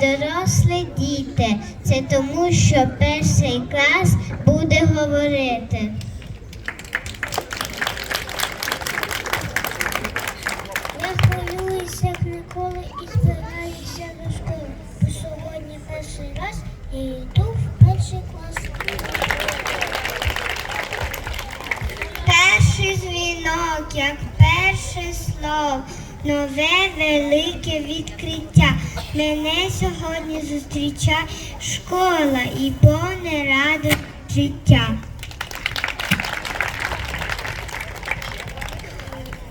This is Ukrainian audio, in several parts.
дорослі діти. Це тому, що перший клас буде говорити. Я хвилююся як ніколи і збираюся до школи. Бо сьогодні перший раз я йду в перший клас. Перший дзвінок, як перше слово, нове велике відкриття. Мене сьогодні зустрічає школа і повне радость життя.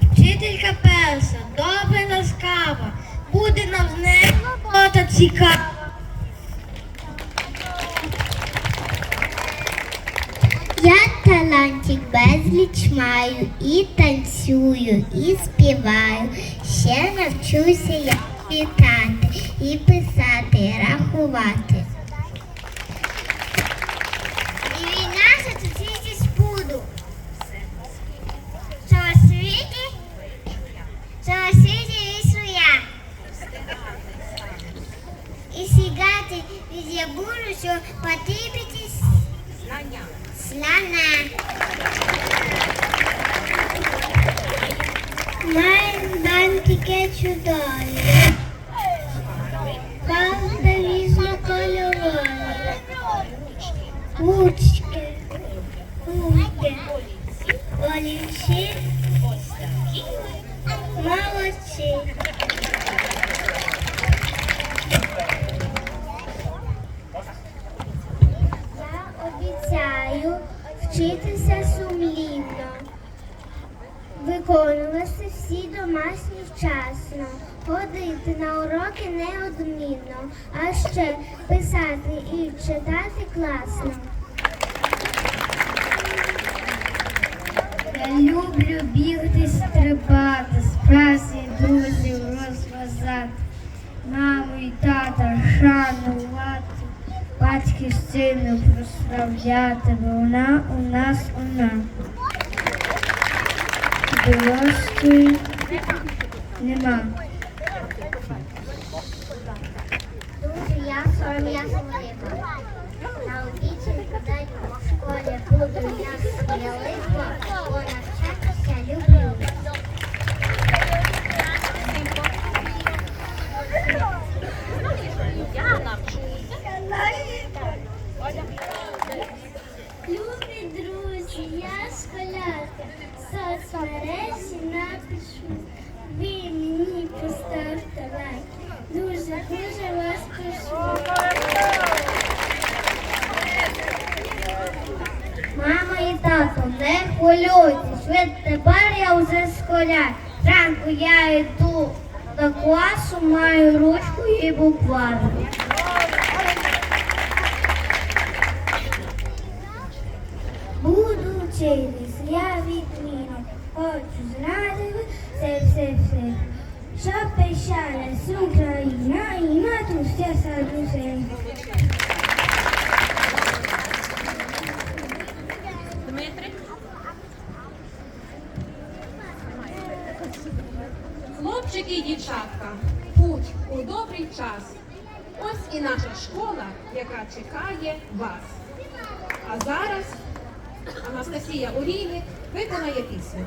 Вчителька перша, добре ласкава, буде нам з нею робота цікава. Я талантик безліч маю, і танцюю, і співаю. Ще навчуся я читати, і писати, рахувати. І війна зацінитись буду. Що у світі? Що у світі є. І що потрібитись Слана. Маємо бантики чудові. Ручки, губки, олівці, молодці. Я обіцяю вчитися сумлінно, виконувати всі домашні вчасно, ходити на уроки неодмінно, а ще писати і читати класно. Я люблю бігти, стрибати, справді друзів розважати, маму і тата шанувати, батьківщину прославляти, бо вона у нас одна. Дорослої нема. Я обіді день школі буду я смілива, бо навчатися люблю. Любі друзі, я школярка, соцмережі напишу. Ви мені поставте лайк. Дуже, дуже вас прошу. Мама і тато, не хвилюйтесь, ви тепер я вже школяр. Зранку я йду до класу, маю ручку і букварик. Буду вчитись, я відміну, хочу все. Щоб пишалась Україна і матуся садусе. Дмитрик. Хлопчики і дівчатка, путь у добрий час. Ось і наша школа, яка чекає вас. А зараз Анастасія Олійник виконає пісню.